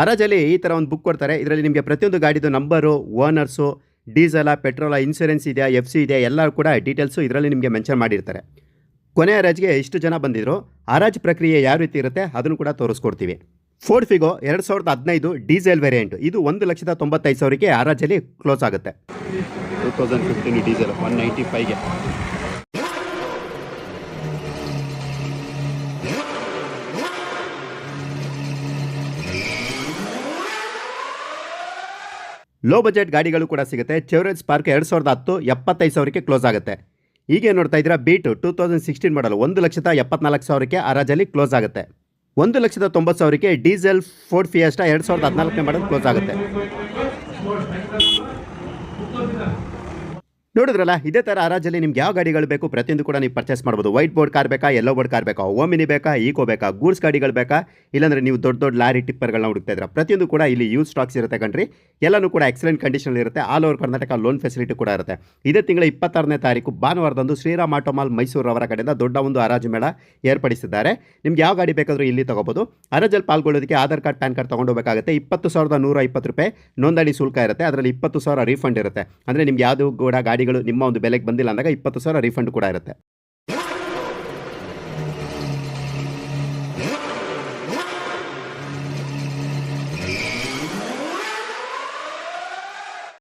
ಹರಾಜಲ್ಲಿ ಈ ಥರ ಒಂದು ಬುಕ್ ಕೊಡ್ತಾರೆ. ಇದರಲ್ಲಿ ನಿಮಗೆ ಪ್ರತಿಯೊಂದು ಗಾಡಿದು number owners diesel petrol insurance ಇದೆ ಎಫ್ ಸಿ ಇದೆ ಎಲ್ಲ ಕೂಡ ಡೀಟೇಲ್ಸು ಇದರಲ್ಲಿ ನಿಮಗೆ ಮೆನ್ಷನ್ ಮಾಡಿರ್ತಾರೆ. ಕೊನೆ ಹರಾಜಿಗೆ ಇಷ್ಟು ಜನ ಬಂದಿದ್ರು. ಹರಾಜು ಪ್ರಕ್ರಿಯೆ ಯಾವ ರೀತಿ ಇರುತ್ತೆ ಅದನ್ನು ಕೂಡ ತೋರಿಸ್ಕೊಡ್ತೀವಿ. ಫೋರ್ಡ್ ಫಿಗೋ ಎರಡು ಸಾವಿರದ ಹದಿನೈದು ಡೀಸೆಲ್ ವೇರಿಯಂಟ್ ಇದು ಒಂದು ಲಕ್ಷದ ತೊಂಬತ್ತೈದು ಸಾವಿರಕ್ಕೆ ಹರಾಜಲ್ಲಿ ಕ್ಲೋಸ್ ಆಗುತ್ತೆ. Two thousand fifteen diesel one ninety ಫೈವ್ಗೆ low budget ಗಾಡಿಗಳು ಕೂಡ ಸಿಗುತ್ತೆ. ಚೆವರೇಜ್ ಸ್ಪಾರ್ಕ್ ಎರಡು ಸಾವಿರದ ಹತ್ತು, ಎಪ್ಪತ್ತೈದು ಸಾವಿರಕ್ಕೆ ಕ್ಲೋಸ್ ಆಗುತ್ತೆ. ಈಗ ನೋಡ್ತಾ ಇದ್ದೀರಾ ಬೀಟ್ ಟೂ ತೌಸಂಡ್ ಸಿಕ್ಸ್ಟೀನ್ ಮಾಡಲು ಒಂದು ಲಕ್ಷದ ಎಪ್ಪತ್ನಾಲ್ಕು ಸಾವಿರಕ್ಕೆ ಹರಾಜಲ್ಲಿ ಕ್ಲೋಸ್ ಆಗುತ್ತೆ. ಒಂದು ಲಕ್ಷದ ತೊಂಬತ್ತು ಸಾವಿರಕ್ಕೆ ಡೀಸೆಲ್ ಫೋರ್ಡ್ ಫಿಯಸ್ಟಾ ಎರಡು ಸಾವಿರದ ಹದಿನಾಲ್ಕನೇ ಮಾಡಲು ಕ್ಲೋಸ್ ಆಗುತ್ತೆ. ನೋಡಿದ್ರಲ್ಲ, ಇದೇ ಥರ ಹರಾಜಲ್ಲಿ ನಿಮ್ಗೆ ಯಾವ ಗಾಡಿಗಳು ಬೇಕು, ಪ್ರತಿಯೊಂದು ಕೂಡ ನೀವು ಪರ್ಚೇಸ್ ಮಾಡ್ಬೋದು. ವೈಟ್ ಬೋರ್ಡ್ ಕಾರ್ ಬೇಕಾ ಎಲ್ಲೋ ಬೋರ್ಡ್ ಕಾರ್ ಬೇಕಾ ಓಮಿನಿ ಬೇಕಾ ಈಕೋ ಬೇಕಾ ಗೂಡ್ಸ್ ಗಾಡಿಗಳು ಬೇಕಾ, ಇಲ್ಲಾಂದ್ರೆ ನೀವು ದೊಡ್ಡ ದೊಡ್ಡ ಲಾರಿ ಟಿಪ್ಪರ್ಗಳನ್ನ ಹುಡುಕ್ತಾ ಇದ್ದೀರಾ ಪ್ರತಿಯೊಂದು ಕೂಡ ಇಲ್ಲಿ ಯೂಸ್ ಸ್ಟಾಕ್ಸ್ ಇರುತ್ತೆ ಕಣ್ರಿ. ಎಲ್ಲನೂ ಕೂಡ ಎಕ್ಸಲೆಂಟ್ ಕಂಡೀಷನ್ ಇರುತ್ತೆ. All over Karnataka loan facility ಕೂಡ ಇರುತ್ತೆ. ಇದೇ ತಿಂಗಳ ಇಪ್ಪತ್ತಾರನೇ ತಾರೀಕು ಭಾನುವಾರದಂದು ಶ್ರೀರಾಮ್ ಆಟೋಮಾಲ್ ಮೈಸೂರು ಅವರ ಕಡೆಯಿಂದ ದೊಡ್ಡ ಒಂದು ಹರಾಜು ಮೇಳ ಏರ್ಪಡಿಸಿದ್ದಾರೆ. ನಿಮ್ಗೆ ಯಾವ ಗಾಡಿ ಬೇಕಾದರೂ ಇಲ್ಲಿ ತಗೋಬೋದು. ಹರಾಜಲ್ಲಿ ಪಾಲ್ಗೊಳ್ಳೋದಕ್ಕೆ ಆಧಾರ್ ಕಾರ್ಡ್, ಪ್ಯಾನ್ ಕಾರ್ಡ್ ತೊಗೊಂಡೋಗಬೇಕಾಗುತ್ತೆ. ಇಪ್ಪತ್ತು ಸಾವಿರದ ನೂರ ಇಪ್ಪತ್ತು ರೂಪಾಯಿ ನೋಂದಣಿ ಶುಲ್ಕ ಇರುತ್ತೆ. ಅದರಲ್ಲಿ ಇಪ್ಪತ್ತು ಸಾವಿರ ರೀಫಂಡ್ ಇರುತ್ತೆ. ಅಂದರೆ ನಿಮ್ಗೆ ಯಾವುದು ಕೂಡ ಗಾಡಿಗಳು ನಿಮ್ಮ ಒಂದು ಬೆಲೆಗೆ ಬಂದಿಲ್ಲ ಅಂದಾಗ ಇಪ್ಪತ್ತು ಸಾವಿರ ರೀಫಂಡ್ ಕೂಡ ಇರುತ್ತೆ.